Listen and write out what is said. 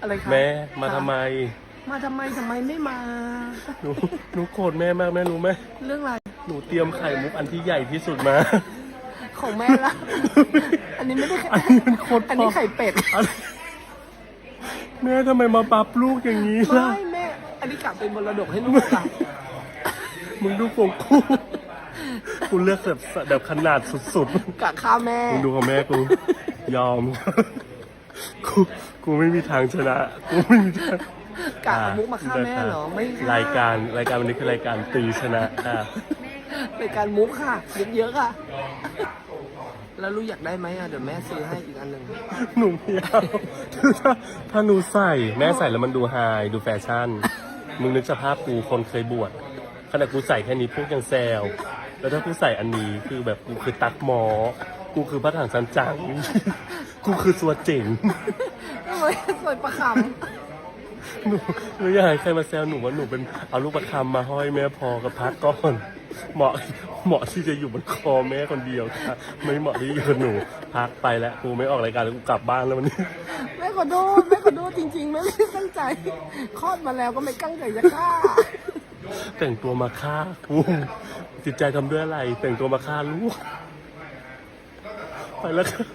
อะไรคะแม่มาทำไม มาทำไมทำไมไม่มา หนูหนูโกรธแม่มากแม่รู้ไหมเรื่องอะไร หนูเตรียมไข่มุกอันที่ใหญ่ที่สุดมา ของแม่ละ อันนี้ไม่ได้ไข่อันนี้มันโคตรอันนี้พอไข่เป็ดอะไรแม่ทำไมมาปรับลูกอย่างนี้ล่ะ ไม่แม่ อันนี้กลับเป็นมรดกให้ลูกอะมึงดูของกูกูเลือกแบบแบบขนาดสุดกะข้าวแม่ๆมึงดูของแม่กู ยอม กูกูไม่มีทางชนะกูไม่มีทางกะเอามุกมาฆ่าแม่เหรอไม่ค่ะรายการรายการวันนี้คือรายการตีชนะค่ะรายการมุกค่ะเยอะๆค่ะ แล้วลูกอยากได้ไหมอะเดี๋ยวแม่ซื้อให้อีกอันหนึ่งหนูไม่เอาคือถ้าถ้าหนูใส่แม่ใส่แล้วมันดูไฮดูแฟชั่น มึงนึกสภาพกูคนเคยบวชขณะกูใส่แค่นี้พวกยังแซวแล้วถ้ากูใส่อันนี้คือแบบกูคือตักหมอ กูคือพระถังสันจัง กูคือตัวเจ๋งทำไมสวยประคหนูหนูอยากให้ใครมาแซวหนูว่าหนูเป็นเอาลูกประคำมาห้อยแม่พอกับพักก่อน เหมาะเหมาะที่จะอยู่บนคอแม่คนเดียวค่ะไม่เหมาะที่จะอยู่กับหนูพักไปแล้วกูไม่ออกรายการแล้วกูกลับบ้านแล้ววันนี้ำแม่ขอโทษแม่ขอโทษจริงๆแม่ไม่ได้ตั้งใจคลอดมาแล้วก็ไม่ตั้งใจจะฆ่าแต่งตัวมาฆ่ากูจิตใจทำด้วยอะไร แต่งตัวมาฆ่าลูก ไปแล้วครับ